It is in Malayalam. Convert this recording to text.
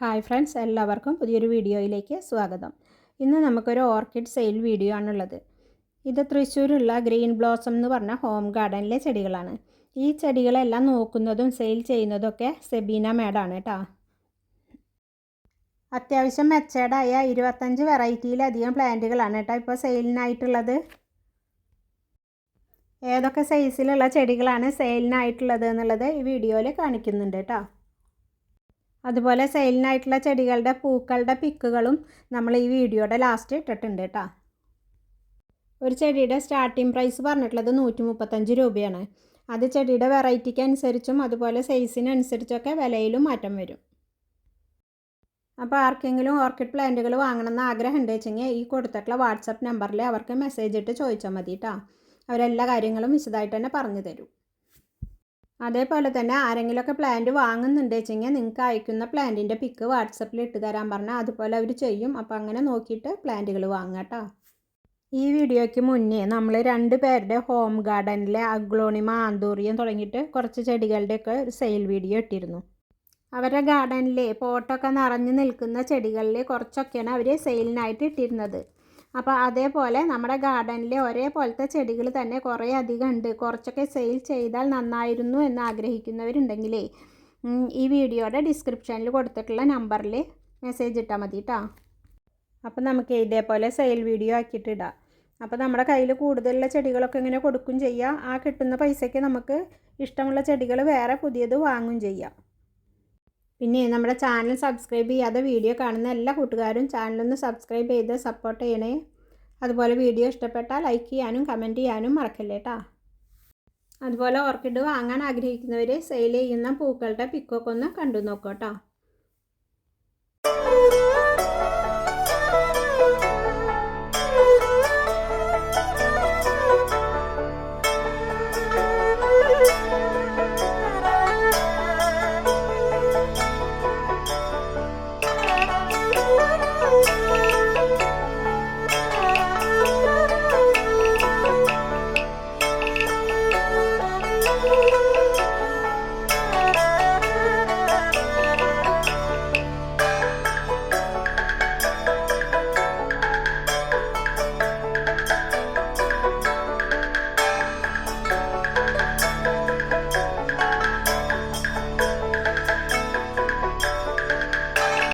ഹായ് ഫ്രണ്ട്സ് എല്ലാവർക്കും പുതിയൊരു വീഡിയോയിലേക്ക് സ്വാഗതം. ഇന്ന് നമുക്കൊരു ഓർക്കിഡ് സെയിൽ വീഡിയോ ആണുള്ളത്. ഇത് തൃശ്ശൂരുള്ള ഗ്രീൻ ബ്ലോസം എന്ന് പറഞ്ഞ ഹോം ഗാർഡനിലെ ചെടികളാണ്. ഈ ചെടികളെല്ലാം നോക്കുന്നതും സെയിൽ ചെയ്യുന്നതൊക്കെ സെബീന മേഡാണ് കേട്ടോ. അത്യാവശ്യം മെച്ചേർഡായ ഇരുപത്തഞ്ച് വെറൈറ്റിയിലധികം പ്ലാന്റുകളാണ് കേട്ടോ ഇപ്പോൾ സെയിലിനായിട്ടുള്ളത്. ഏതൊക്കെ സൈസിലുള്ള ചെടികളാണ് സെയിലിനായിട്ടുള്ളത് എന്നുള്ളത് ഈ വീഡിയോയിൽ കാണിക്കുന്നുണ്ട് കേട്ടോ. അതുപോലെ സെയിലിനായിട്ടുള്ള ചെടികളുടെ പൂക്കളുടെ പിക്കുകളും നമ്മൾ ഈ വീഡിയോയുടെ ലാസ്റ്റ് ഇട്ടിട്ടുണ്ട് കേട്ടോ ഒരു ചെടിയുടെ സ്റ്റാർട്ടിംഗ് പ്രൈസ് പറഞ്ഞിട്ടുള്ളത് നൂറ്റി മുപ്പത്തഞ്ച് രൂപയാണ്. അത് ചെടിയുടെ വെറൈറ്റിക്ക് അനുസരിച്ചും അതുപോലെ സൈസിനനുസരിച്ചൊക്കെ വിലയിലും മാറ്റം വരും. അപ്പോൾ ആർക്കെങ്കിലും ഓർക്കിഡ് പ്ലാന്റുകൾ വാങ്ങണമെന്ന് ആഗ്രഹം ഉണ്ട് ഈ കൊടുത്തിട്ടുള്ള വാട്സപ്പ് നമ്പറിൽ അവർക്ക് മെസ്സേജ് ഇട്ട് ചോദിച്ചാൽ മതി കേട്ടോ അവരെല്ലാ കാര്യങ്ങളും വിശദമായിട്ട് തന്നെ പറഞ്ഞു തരും. അതേപോലെ തന്നെ ആരെങ്കിലുമൊക്കെ പ്ലാന്റ് വാങ്ങുന്നുണ്ട് വെച്ചെങ്കിൽ നിങ്ങൾക്ക് അയക്കുന്ന പ്ലാന്റിന്റെ പിക്ക് വാട്സപ്പിൽ ഇട്ട് തരാൻ പറഞ്ഞാൽ അതുപോലെ അവർ ചെയ്യും. അപ്പോൾ അങ്ങനെ നോക്കിയിട്ട് പ്ലാന്റുകൾ വാങ്ങാം കേട്ടോ ഈ വീഡിയോയ്ക്ക് മുന്നേ നമ്മൾ രണ്ട് പേരുടെ ഹോം ഗാർഡനിലെ അഗ്ലോണിമ ആന്തൂറിയം തുടങ്ങിയിട്ട് കുറച്ച് ചെടികളുടെയൊക്കെ ഒരു സെയിൽ വീഡിയോ ഇട്ടിരുന്നു. അവരുടെ ഗാർഡനിലെ പോട്ടൊക്കെ നിറഞ്ഞു നിൽക്കുന്ന ചെടികളിൽ കുറച്ചൊക്കെയാണ് അവർ സെയിലിനായിട്ട് ഇട്ടിരുന്നത്. അപ്പോൾ അതേപോലെ നമ്മുടെ ഗാർഡനിലെ ഒരേപോലത്തെ ചെടികൾ തന്നെ കുറേ അധികം ഉണ്ട്. കുറച്ചൊക്കെ സെയിൽ ചെയ്താൽ നന്നായിരുന്നു എന്ന് ആഗ്രഹിക്കുന്നവരുണ്ടെങ്കിലേ ഈ വീഡിയോയുടെ ഡിസ്ക്രിപ്ഷനിൽ കൊടുത്തിട്ടുള്ള നമ്പറിൽ മെസ്സേജ് ഇട്ടാൽ മതി കേട്ടോ അപ്പോൾ നമുക്ക് ഇതേപോലെ സെയിൽ വീഡിയോ ആക്കിയിട്ട് ഇടാം. അപ്പോൾ നമ്മുടെ കയ്യിൽ കൂടുതലുള്ള ചെടികളൊക്കെ ഇങ്ങനെ കൊടുക്കും ചെയ്യാം. ആ കിട്ടുന്ന പൈസയ്ക്ക് നമുക്ക് ഇഷ്ടമുള്ള ചെടികൾ വേറെ പുതിയത് വാങ്ങും ചെയ്യാം. പിന്നെ നമ്മുടെ ചാനൽ സബ്സ്ക്രൈബ് ചെയ്യാതെ വീഡിയോ കാണുന്ന എല്ലാ കൂട്ടുകാരും ചാനലൊന്ന് സബ്സ്ക്രൈബ് ചെയ്ത് സപ്പോർട്ട് ചെയ്യണേ. അതുപോലെ വീഡിയോ ഇഷ്ടപ്പെട്ടാൽ ലൈക്ക് ചെയ്യാനും കമന്റ് ചെയ്യാനും മറക്കല്ലേ കേട്ടോ അതുപോലെ ഓർക്കിഡ് വാങ്ങാൻ ആഗ്രഹിക്കുന്നവർ സെയിൽ ചെയ്യുന്ന പൂക്കളുടെ പിക്കൊക്കെ ഒന്ന് കണ്ടു നോക്കൂ കേട്ടോ Oh,